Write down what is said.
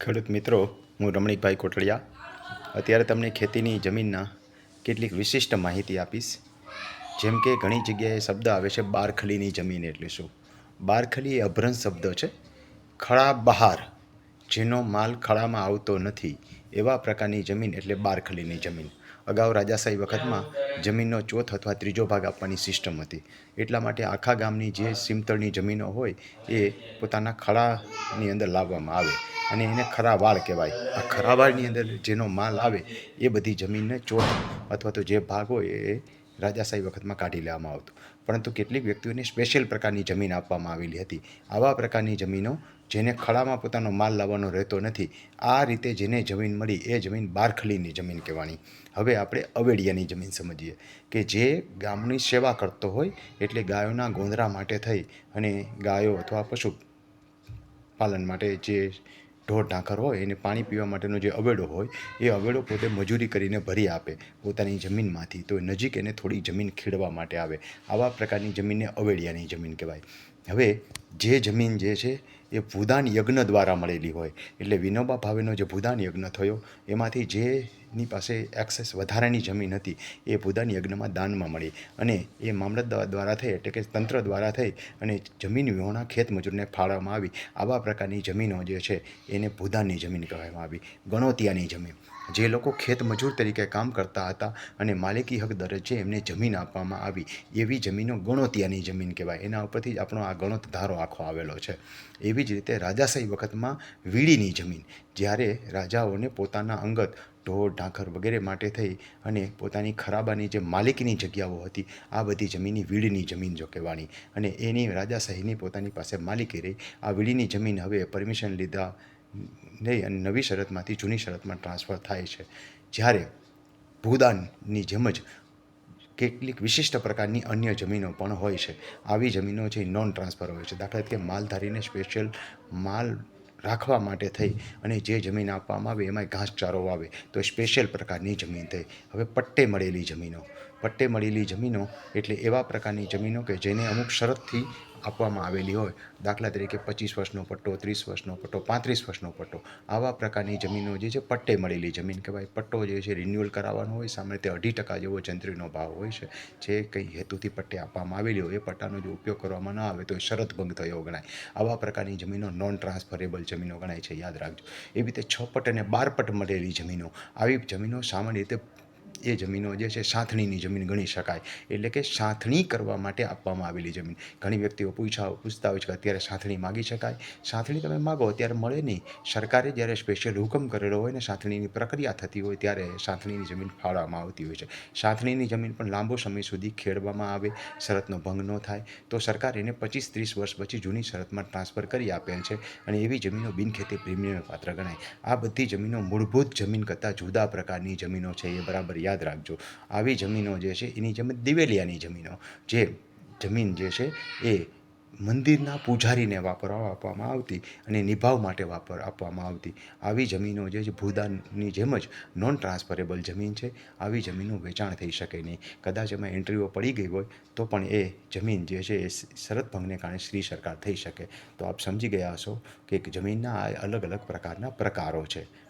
ખેડૂત મિત્રો, હું રમણીકભાઈ કોટડિયા. અત્યારે તમને ખેતીની જમીનના કેટલીક વિશિષ્ટ માહિતી આપીશ. જેમ કે ઘણી જગ્યાએ શબ્દ આવે છે, બારખલીની જમીન એટલે શું? બારખલી એ અભ્રંશ શબ્દ છે. ખળા બહાર, જેનો માલ ખળામાં આવતો નથી, એવા પ્રકારની જમીન એટલે બારખલીની જમીન. અગાઉ રાજાશાહી વખતમાં જમીનનો ચોથ અથવા ત્રીજો ભાગ આપવાની સિસ્ટમ હતી. એટલા માટે આખા ગામની જે સીમતળની જમીનો હોય, એ પોતાના ખળાની અંદર લાવવામાં આવે અને એને ખરાવાળ કહેવાય. આ ખરાવાળની અંદર જેનો માલ આવે, એ બધી જમીનને ચોથ અથવા તો જે ભાગ હોય, એ રાજાશાહી વખતમાં કાઢી લેવામાં આવતું. પરંતુ કેટલીક વ્યક્તિઓને સ્પેશિયલ પ્રકારની જમીન આપવામાં આવેલી હતી. આવા પ્રકારની જમીનો જેને ખળામાં પોતાનો માલ લાવવાનો રહેતો નથી, આ રીતે જેને જમીન મળી એ જમીન બારખલીની જમીન કહેવાની. હવે આપણે અવેડિયાની જમીન સમજીએ કે જે ગામની સેવા કરતો હોય એટલે ગાયોના ગોંદરા માટે થઈ અને ગાયો અથવા પશુ પાલન માટે જે ઢોર ઢાંખર હોય, એને પાણી પીવા માટેનો જે અવેડો હોય, એ અવેડો પોતે મજૂરી કરીને ભરી આપે પોતાની જમીનમાંથી. તો નજીક એને થોડી જમીન ખેડવા માટે આવે. આવા પ્રકારની જમીનને અવેડિયાની જમીન કહેવાય. હવે જે જમીન જે છે, એ ભૂદાન યજ્ઞ દ્વારા મળેલી હોય. એટલે વિનોબા ભાવેનો જે ભૂદાન યજ્ઞ થયો, એમાંથી જેની પાસે એક્સેસ વધારાની જમીન હતી, એ ભૂદાન યજ્ઞમાં દાનમાં મળી. અને એ મામલતદાર દ્વારા થઈ, એટલે કે તંત્ર દ્વારા થઈ, અને જમીન વિહોણા ખેતમજૂરને ફાળવવામાં આવી. આવા પ્રકારની જમીનો જે છે, એને ભૂદાનની જમીન કહેવામાં આવી. ગણોતિયાની જમીન. જે લોકો ખેત મજૂર તરીકે કામ કરતા હતા અને માલિકી હક દરજ્જે એમને જમીન આપવામાં આવી, એવી જમીનો ગણોતિયાની જમીન કહેવાય. એના ઉપરથી જ આપણો આ ગણોત ધારો આખો આવેલો છે. એવી જ રીતે રાજાશાહી વખતમાં વીડીની જમીન, જ્યારે રાજાઓને પોતાના અંગત ઢોર, ઢાંખર વગેરે માટે થઈ અને પોતાની ખરાબાની જે માલિકીની જગ્યાઓ હતી, આ બધી જમીનની વીડની જમીન જો કહેવાની. અને એની રાજાશાહીની પોતાની પાસે માલિકી રહી. આ વીડીની જમીન હવે પરમિશન લીધા નહીં, અને નવી શરતમાંથી જૂની શરતમાં ટ્રાન્સફર થાય છે. જ્યારે ભૂદાનની જેમ જ કેટલીક વિશિષ્ટ પ્રકારની અન્ય જમીનો પણ હોય છે. આવી જમીનો છે નોન ટ્રાન્સફર હોય છે. દાખલા તરીકે માલધારીને સ્પેશિયલ માલ રાખવા માટે થઈ અને જે જમીન આપવામાં આવે એમાં ઘાસચારો વાવે, તો સ્પેશિયલ પ્રકારની જમીન થઈ. હવે પટ્ટે મળેલી જમીનો. પટ્ટે મળેલી જમીનો એટલે એવા પ્રકારની જમીનો કે જેને અમુક શરતથી આપવામાં આવેલી હોય. દાખલા તરીકે પચીસ વર્ષનો પટ્ટો, ત્રીસ વર્ષનો પટ્ટો, પાંત્રીસ વર્ષનો પટ્ટો. આવા પ્રકારની જમીનો જે છે પટ્ટે મળેલી જમીન કહેવાય. પટ્ટો જે છે રિન્યુઅલ કરાવવાનો હોય. સામાન્ય રીતે અઢી ટકા જેવો જંત્રીનો ભાવ હોય છે. જે કંઈ હેતુથી પટ્ટે આપવામાં આવેલી હોય. એ પટ્ટાનો જો ઉપયોગ કરવામાં ન આવે તો એ શરત ભંગ થયો ગણાય. આવા પ્રકારની જમીનો નોન ટ્રાન્સફરેબલ જમીનો ગણાય છે. યાદ રાખજો. એવી રીતે છ પટ અને બાર પટ મળેલી જમીનો. આવી જમીનો સામાન્ય રીતે એ જમીનો જે છે સાથણીની જમીન ગણી શકાય. એટલે કે સાથણી કરવા માટે આપવામાં આવેલી જમીન. ઘણી વ્યક્તિઓ પૂછા, પૂછતા હોય છે કે અત્યારે સાથણી માગી શકાય. સાથણી તમે માગો અત્યારે મળે નહીં. સરકારે જ્યારે સ્પેશિયલ હુકમ કરેલો હોય ને સાથણીની પ્રક્રિયા થતી હોય ત્યારે સાથણીની જમીન ફાળવવામાં આવતી હોય છે. સાથણીની જમીન પણ લાંબો સમય સુધી ખેડવામાં આવે, શરતનો ભંગ ન થાય. તો સરકાર એને પચીસ ત્રીસ વર્ષ પછી જૂની શરતમાં ટ્રાન્સફર કરી આપેલ છે અને એવી જમીનો બિનખેતી પ્રીમિયમ પાત્ર ગણાય. આ બધી જમીનો મૂળભૂત જમીન કરતાં જુદા પ્રકારની જમીનો છે, એ બરાબર યાદ રાખજો. આવી જમીનો જે છે, એની જેમ દિવેલિયાની જમીનો, જે જમીન જે છે, એ મંદિરના પૂજારીને વાપરવા આપવામાં આવતી અને નિભાવ માટે વાપર, આપવામાં આવતી. આવી જમીનો જે છે, ભૂદાનની જેમ જ નોન ટ્રાન્સફરેબલ જમીન છે, આવી જમીનનું વેચાણ થઈ શકે નહીં. કદાચ એમાં એન્ટ્રીઓ પડી ગઈ હોય, તો પણ એ જમીન જે છે, એ શરત ભંગને કારણે શ્રી સરકાર થઈ શકે. તો આપ સમજી ગયા હશો કે જમીનના અલગ અલગ પ્રકારના પ્રકારો છે.